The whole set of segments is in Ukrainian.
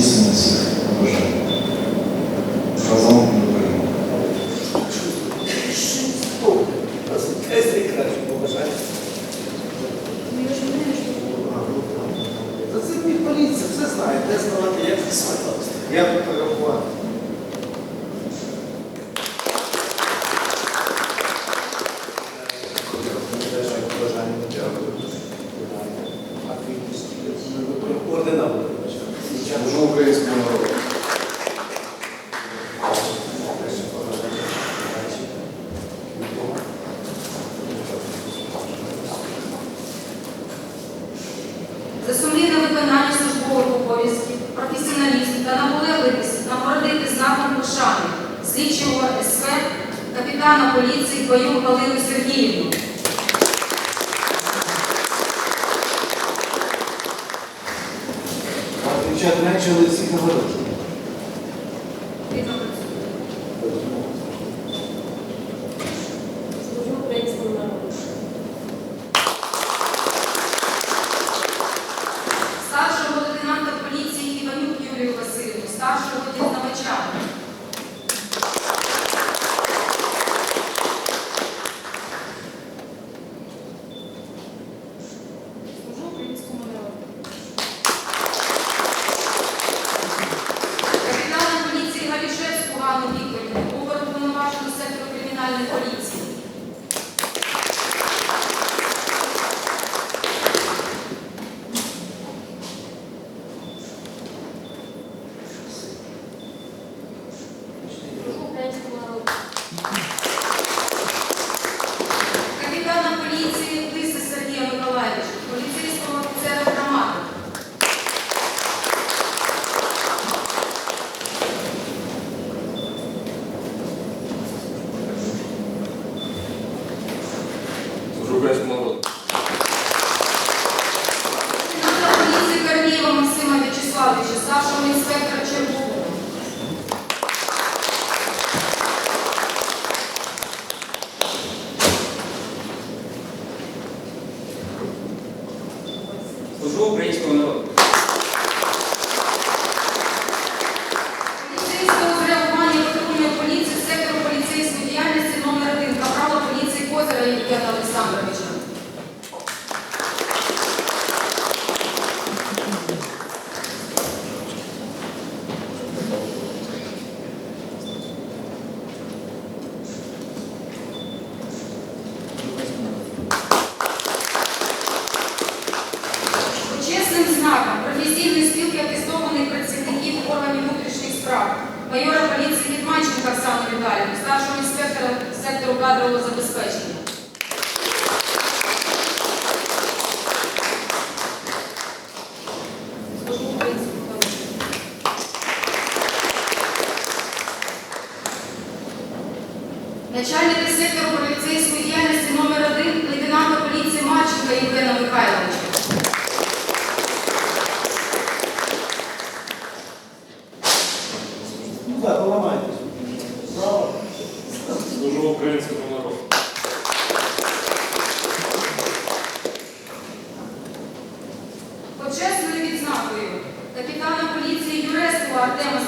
здійснення цих побажань. Разом ми переможемо. Я буду перерахувати. капітана поліції твою Галину Сергіївну. Дівчат менше, але всіх нагороджують. кадрового забезпечення. Guardemos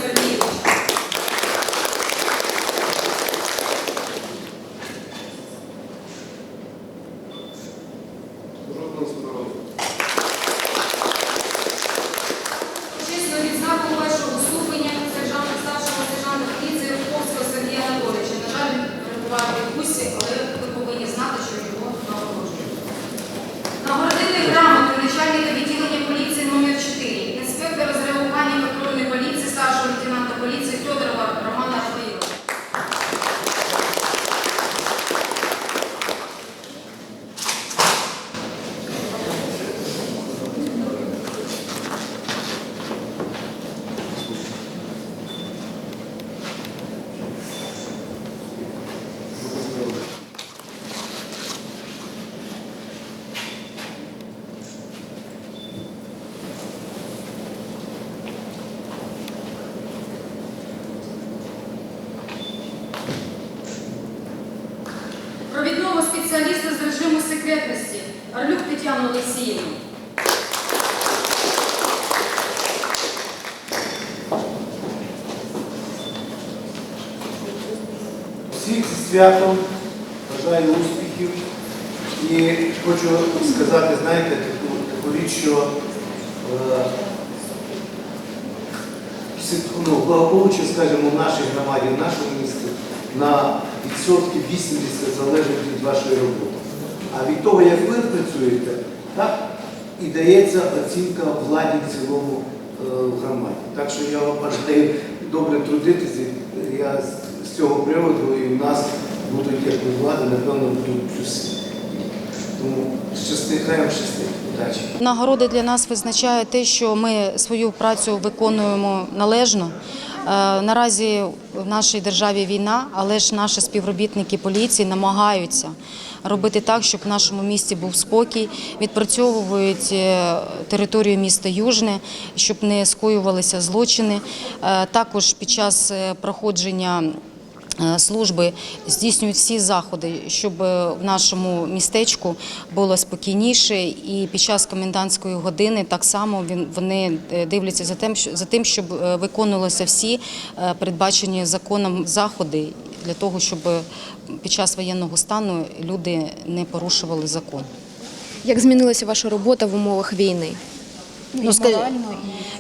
безхребності Орлюк Тетяну Олексіївну. Всіх зі святом, бажаю успіхів. І хочу сказати, знаєте, таку, таку річ, що е, ну, благополуччя, скажімо, в нашій громаді, в нашому місті на відсотків 80 залежить від вашої роботи. А від того, як ви працюєте, так і дається оцінка владі в цілому е, в громаді. Так що я вам бажаю добре трудитися. Я з- цього приводу і в нас будуть як влади, напевно, будуть плюси. Тому щасти, хай вам щастить. Удачі. Нагороди для нас визначає те, що ми свою працю виконуємо належно. Е, Наразі в нашій державі війна, але ж наші співробітники поліції намагаються робити так, щоб в нашому місті був спокій, відпрацьовують е, територію міста Южне, щоб не скоювалися злочини. Е, Також під час проходження служби здійснюють всі заходи, щоб е, в нашому містечку було спокійніше. І під час комендантської години так само вони е, дивляться за тим, за тим, щоб е, виконувалися всі е, передбачені законом заходи для того, щоб е, під час воєнного стану люди не порушували закон. Як змінилася ваша робота в умовах війни? Ну, скажи-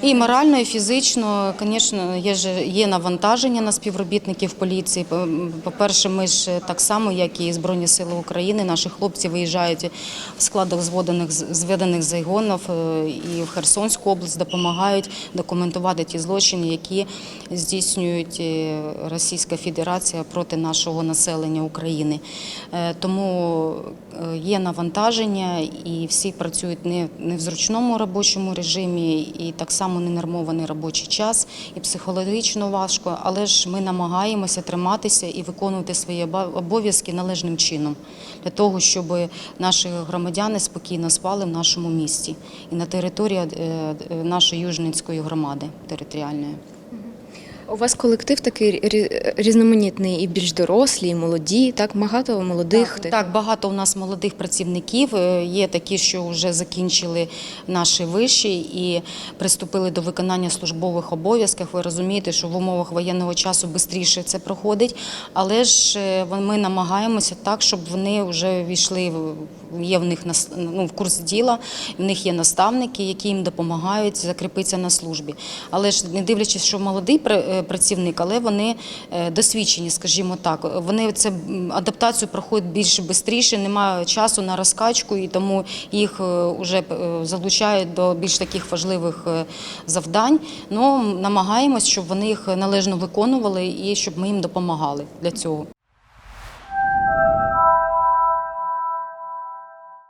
І морально, і фізично, звісно, є ж є навантаження на співробітників поліції. По- По-перше, ми ж так само, як і Збройні Сили України, наші хлопці виїжджають в складах зведених зведених загонів е, і в Херсонську область допомагають документувати ті злочини, які здійснюють е, Російська Федерація проти нашого населення України. Е, Тому є навантаження, і всі працюють не, не в зручному робочому режимі, і так само ненормований робочий час, і психологічно важко. Але ж ми намагаємося триматися і виконувати свої обов'язки належним чином для того, щоб наші громадяни спокійно спали в нашому місті і на території е, нашої Южницької громади територіальної. У вас колектив такий різноманітний і більш дорослі, і молоді, так багато молодих. Так, так, багато у нас молодих працівників. Е, Є такі, що вже закінчили наші виші і приступили до виконання службових обов'язків. Ви розумієте, що в умовах воєнного часу швидше це проходить, але ж е, ми намагаємося так, щоб вони вже війшли є в них ну, курс діла, в них є наставники, які їм допомагають закріпитися на службі. Але ж не дивлячись, що молодий е, працівник, але вони е, досвідчені, скажімо так. Вони це адаптацію проходять більш швидше, немає часу на розкачку, і тому їх вже залучають до більш таких важливих е, завдань. Ну намагаємось, щоб вони їх належно виконували і щоб ми їм допомагали для цього.